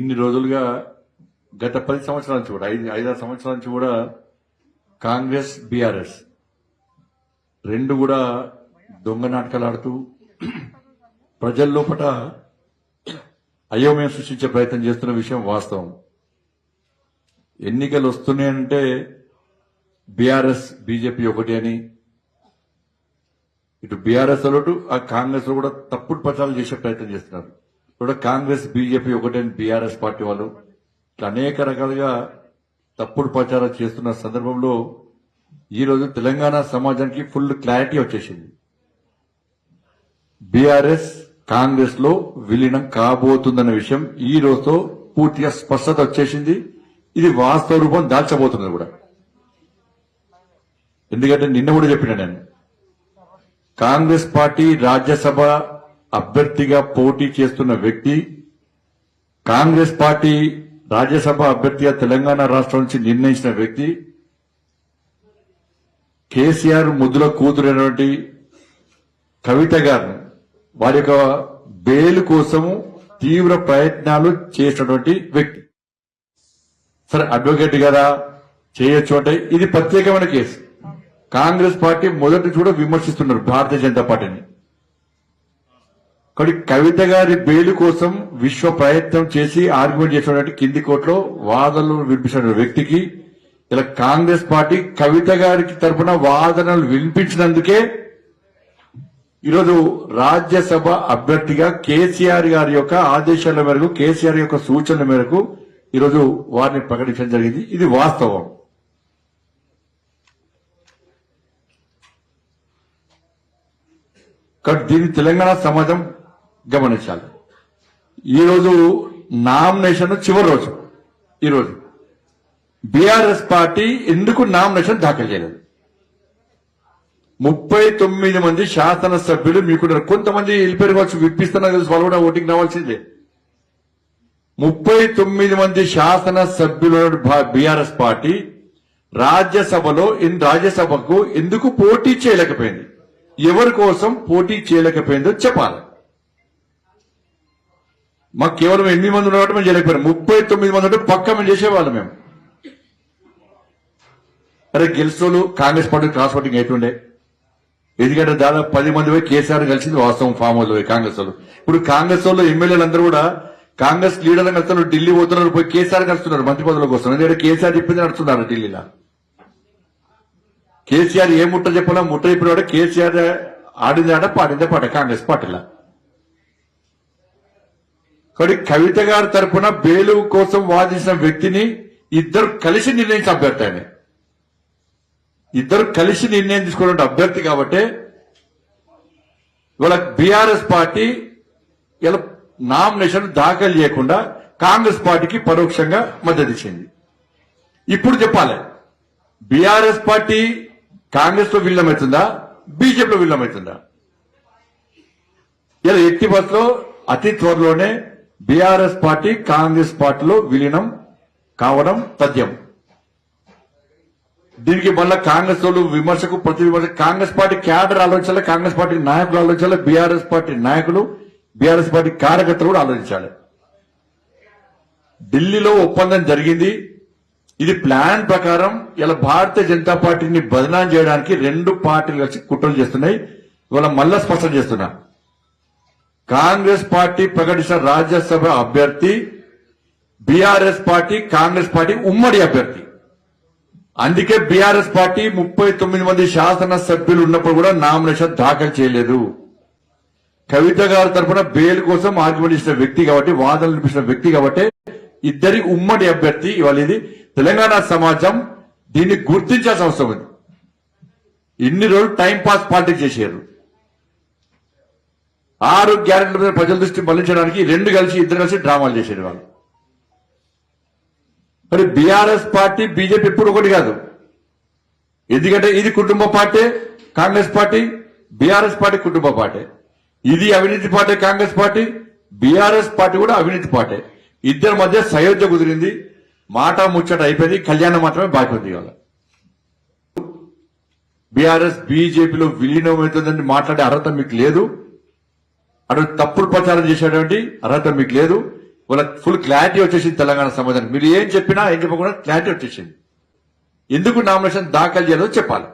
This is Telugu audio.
ఇన్ని రోజులుగా గత పది సంవత్సరాల నుంచి కూడా ఐదు ఐదారు సంవత్సరాల నుంచి కూడా కాంగ్రెస్ బీఆర్ఎస్ రెండు కూడా దొంగ నాటకాలు ఆడుతూ ప్రజల్లోపట అయోమయం సృష్టించే ప్రయత్నం చేస్తున్న విషయం వాస్తవం. ఎన్నికలు వస్తున్నాయంటే బీఆర్ఎస్ బీజేపీ ఒకటి అని. ఇటు బీఆర్ఎస్ అటు ఆ కాంగ్రెస్లో కూడా తప్పుడు ప్రచారం చేసే ప్రయత్నం చేస్తున్నారు. కూడా కాంగ్రెస్ బీజేపీ ఒకటే బీఆర్ఎస్ పార్టీ వాళ్ళు. ఇట్లా అనేక రకాలుగా తప్పుడు ప్రచారం చేస్తున్న సందర్భంలో ఈ రోజు తెలంగాణ సమాజానికి ఫుల్ క్లారిటీ వచ్చేసింది. బీఆర్ఎస్ కాంగ్రెస్లో విలీనం కాబోతుందన్న విషయం ఈ రోజుతో పూర్తిగా స్పష్టత వచ్చేసింది. ఇది వాస్తవ రూపం దాల్చబోతున్నది కూడా. ఎందుకంటే నిన్న కూడా చెప్పిన నేను కాంగ్రెస్ పార్టీ రాజ్యసభ అభ్యర్థిగా పోటీ చేస్తున్న వ్యక్తి కాంగ్రెస్ పార్టీ రాజ్యసభ అభ్యర్థిగా తెలంగాణ రాష్ట్రం నుంచి నిర్ణయించిన వ్యక్తి కేసీఆర్ ముద్దుల కూతురైనటువంటి కవిత గారు వారి యొక్క బెయిల్ కోసము తీవ్ర ప్రయత్నాలు చేసినటువంటి వ్యక్తి. సరే అడ్వకేట్ కదా చేయొచ్చు అంటే ఇది ప్రత్యేకమైన కేసు. కాంగ్రెస్ పార్టీ మొదటి కూడా విమర్శిస్తున్నారు భారతీయ జనతా పార్టీని. కానీ కవిత గారి బెయిల్ కోసం విశ్వ ప్రయత్నం చేసి ఆర్గ్యుమెంట్ చేసినటువంటి కింది కోర్టులో వాదనలు వినిపించిన వ్యక్తికి ఇలా కాంగ్రెస్ పార్టీ కవిత గారికి తరపున వాదనలు వినిపించినందుకే ఈరోజు రాజ్యసభ అభ్యర్థిగా కేసీఆర్ గారి యొక్క ఆదేశాల మేరకు కేసీఆర్ యొక్క సూచనల మేరకు ఈరోజు వారిని ప్రకటించడం జరిగింది. ఇది వాస్తవం. కాబట్టి దీన్ని తెలంగాణ సమాజం గమనించాలి. ఈరోజు నామినేషన్ చివరి రోజు. ఈరోజు బీఆర్ఎస్ పార్టీ ఎందుకు నామినేషన్ దాఖలు చేయలేదు? ముప్పై తొమ్మిది మంది శాసనసభ్యులు మీకున్నారు కొంతమంది వెళ్ళిపోయారు కావచ్చు విప్పిస్తున్నారు తెలుసు వాళ్ళు కూడా ఓటింగ్ రావాల్సిందే. ముప్పై తొమ్మిది మంది శాసనసభ్యుల బీఆర్ఎస్ పార్టీ రాజ్యసభలో ఇన్- రాజ్యసభకు ఎందుకు పోటీ చేయలేకపోయింది? ఎవరి కోసం పోటీ చేయలేకపోయిందో చెప్పాలి. మాకు కేవలం ఎనిమిది మంది ఉన్నట్టు మేము చేయలేకపోయాం. ముప్పై తొమ్మిది మంది ఉంటే పక్క మేము చేసేవాళ్ళం మేము. అరే గెలిచోళ్ళు కాంగ్రెస్ పార్టీ క్రాస్ ఓటింగ్ అయితుండే ఎందుకంటే దాదాపు పది మంది పోయి కేసీఆర్ కలిసింది వాస్తవం ఫామ్ హౌస్ పోయి కాంగ్రెస్ వాళ్ళు. ఇప్పుడు కాంగ్రెస్ వాళ్ళు ఎమ్మెల్యేలు అందరూ కూడా కాంగ్రెస్ లీడర్లు కలుస్తున్నారు ఢిల్లీ పోతున్నారు పోయి కేసీఆర్ కలుస్తున్నారు మంత్రి పదవులకు వస్తున్నారు ఎందుకంటే కేసీఆర్ చెప్పింది నడుస్తున్నారు ఢిల్లీలో. కేసీఆర్ ఏ ముట్ట చెప్పాలా ముట్ట చెప్పిన కేసీఆర్ ఆడిందాడ ఆడ పాడిందే పాట కాంగ్రెస్ పార్టీలో. కానీ కవిత గారి తరఫున బెయిలు కోసం వాదించిన వ్యక్తిని ఇద్దరు కలిసి నిర్ణయించిన అభ్యర్థి ఆయన. ఇద్దరు కలిసి నిర్ణయం తీసుకున్న అభ్యర్థి కాబట్టి ఇవాళ బీఆర్ఎస్ పార్టీ ఇలా నామినేషన్ దాఖలు చేయకుండా కాంగ్రెస్ పార్టీకి పరోక్షంగా మద్దతు ఇచ్చింది. ఇప్పుడు చెప్పాలి. బీఆర్ఎస్ పార్టీ కాంగ్రెస్లో విలీనమవుతుందా? బీజేపీలో విలీనమవుతుందా? ఇలా ఎట్టి బస్సులో అతి త్వరలోనే బీఆర్ఎస్ పార్టీ కాంగ్రెస్ పార్టీలో విలీనం కావడం తథ్యం. దీనికి మళ్ళా కాంగ్రెస్ వాళ్ళు విమర్శకు ప్రతి విమర్శ కాంగ్రెస్ పార్టీ క్యాడర్ ఆలోచించాలి కాంగ్రెస్ పార్టీ నాయకులు ఆలోచించాలి బీఆర్ఎస్ పార్టీ నాయకులు బీఆర్ఎస్ పార్టీ కార్యకర్తలు కూడా ఆలోచించాలి. ఢిల్లీలో ఒప్పందం జరిగింది. ఇది ప్లాన్ ప్రకారం ఇలా భారతీయ జనతా పార్టీని బదనాం చేయడానికి రెండు పార్టీలు కలిసి కుట్రలు చేస్తున్నాయి. ఇవాళ మళ్ళా స్పష్టం చేస్తున్నా. కాంగ్రెస్ పార్టీ ప్రకటించిన రాజ్యసభ అభ్యర్థి బీఆర్ఎస్ పార్టీ కాంగ్రెస్ పార్టీ ఉమ్మడి అభ్యర్థి. అందుకే బీఆర్ఎస్ పార్టీ ముప్పై తొమ్మిది మంది శాసన సభ్యులు ఉన్నప్పుడు కూడా నామినేషన్ దాఖలు చేయలేదు. కవిత గారి తరఫున బెయిల్ కోసం ఆర్గ్యుమెంట్ ఇచ్చిన వ్యక్తి కాబట్టి వాదనలు వినిపించిన వ్యక్తి కాబట్టి ఇద్దరి ఉమ్మడి అభ్యర్థి ఇవాళ ఇది. తెలంగాణ సమాజం దీన్ని గుర్తించాల్సిన అవసరం ఉంది. ఇన్ని రోజులు టైం పాస్ పాలిటిక్స్ చేశారు. ఆరు గ్యారెంటీల మీద ప్రజల దృష్టి మళ్ళించడానికి రెండు కలిసి ఇద్దరు కలిసి డ్రామాలు చేసేది వాళ్ళు. మరి బీఆర్ఎస్ పార్టీ బీజేపీ ఎప్పుడు ఒకటి కాదు. ఎందుకంటే ఇది కుటుంబ party Congress party BRS party కుటుంబ పార్టీ. ఇది అవినీతి party Congress party BRS party కూడా అవినీతి పార్టీ. ఇద్దరి మధ్య సయోధ్య కుదిరింది మాట ముచ్చట అయిపోయింది కళ్యాణం మాత్రమే బాకీ ఉంది ఇవాళ. బీఆర్ఎస్ బీజేపీలో విలీనం అవుతుందని మాట్లాడే అర్హత మీకు లేదు. అటు తప్పుడు ప్రచారం చేసేటువంటి అర్హత మీకు లేదు. వాళ్ళ ఫుల్ క్లారిటీ వచ్చేసింది తెలంగాణ సమాజానికి. మీరు ఏం చెప్పినా ఏం చెప్పకుండా క్లారిటీ వచ్చేసింది. ఎందుకు నామినేషన్ దాఖలు చేయాలో చెప్పాలి.